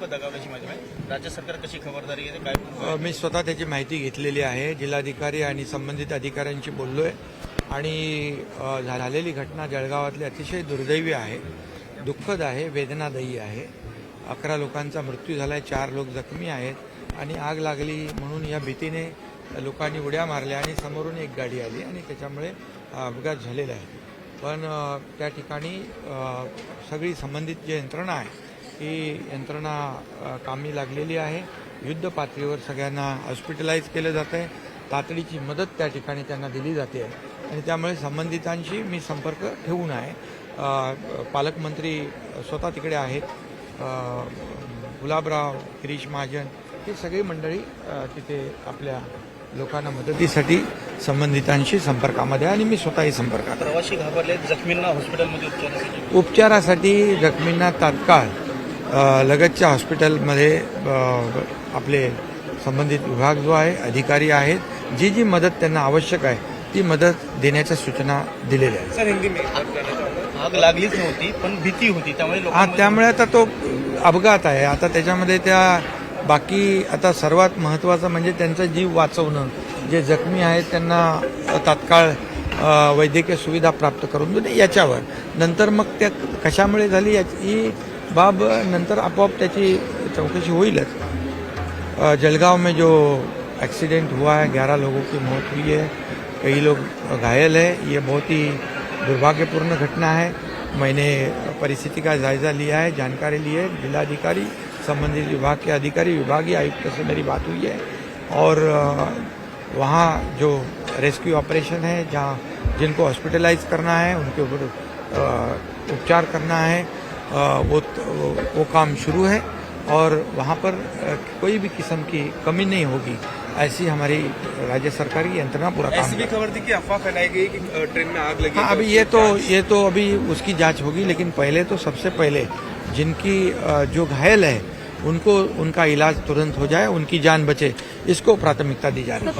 राज्य सरकार कशी खबरदारी काय मी स्वतः त्याची माहिती घेतलेली आहे. जिल्हाधिकारी आणि संबंधित अधिकाऱ्यांशी बोललो आहे आणि झालेली घटना जळगावातली अतिशय दुर्दैवी आहे. दुःखद आहे वेदनादायी आहे. अकरा लोकांचा मृत्यू झाला आहे चार लोक जखमी आहेत. आणि आग लागली म्हणून या भीतीने लोकांनी उड्या मारल्या आणि समोरून एक गाडी आली आणि त्याच्यामुळे अपघात झालेला आहे. पण त्या ठिकाणी सगळी संबंधित जी यंत्रणा आहे. ही यंत्रणा कामी लागलेली आहे. युद्ध पातळीवर सगळ्यांना हॉस्पिटलाइज केलं जात आहे. तातडीची मदत त्या ठिकाणी त्यांना दिली जाते. आणि त्यामुळे संबंधितांशी मी संपर्क ठेवून आहे. पालकमंत्री स्वतः तिकडे आहेत. गुलाबराव गिरीश महाजन ही सगळी मंडळी तिथे आपल्या लोकांना मदतीसाठी संबंधितांशी संपर्कामध्ये आणि मी स्वतःही संपर्कात. प्रवासी घाबरले जखमींना हॉस्पिटलमध्ये उपचारासाठी. उपचारासाठी जखमींना तात्काळ लगतच्या हॉस्पिटलमध्ये आपले संबंधित विभाग जो आहे अधिकारी आहेत जी जी मदत त्यांना आवश्यक आहे ती मदत देण्याच्या सूचना दिलेल्या आहेत. सर हिंदी में आग लागलीच नव्हती पण भीती होती. त्यामुळे हा त्यामुळे आता तो अपघात आहे. आता त्याच्यामध्ये त्या बाकी आता सर्वात महत्त्वाचं म्हणजे त्यांचा जीव वाचवणं. जे जखमी आहेत त्यांना तात्काळ वैद्यकीय सुविधा प्राप्त करून देणे याच्यावर. नंतर मग त्या कशामुळे झाली याची ही बाब नंतर आपोआप त्याची चौकशी होईलच. जलगांव में जो एक्सीडेंट हुआ है, ग्यारह लोगों की मौत हुई है, कई लोग घायल है, ये बहुत ही दुर्भाग्यपूर्ण घटना है। मैंने परिस्थिति का जायजा लिया है, जानकारी ली है, जिलाधिकारी, संबंधित विभाग के अधिकारी, विभागीय आयुक्त से मेरी बात हुई है और वहाँ जो रेस्क्यू ऑपरेशन है, जहाँ जिनको हॉस्पिटलाइज करना है, उनके ऊपर उपचार करना है वो वो काम शुरू है और वहाँ पर कोई भी किस्म की कमी नहीं होगी। ऐसी हमारी राज्य सरकार की यंत्रणा पूरा काम ऐसी भी कर खबर थी कि अफवाह फैलाई गई कि ट्रेन में आग लगी हाँ अभी ये तो ये तो अभी उसकी जाँच होगी लेकिन पहले तो सबसे पहले जिनकी जो घायल है उनको उनका इलाज तुरंत हो जाए उनकी जान बचे। इसको प्राथमिकता दी जा रही है।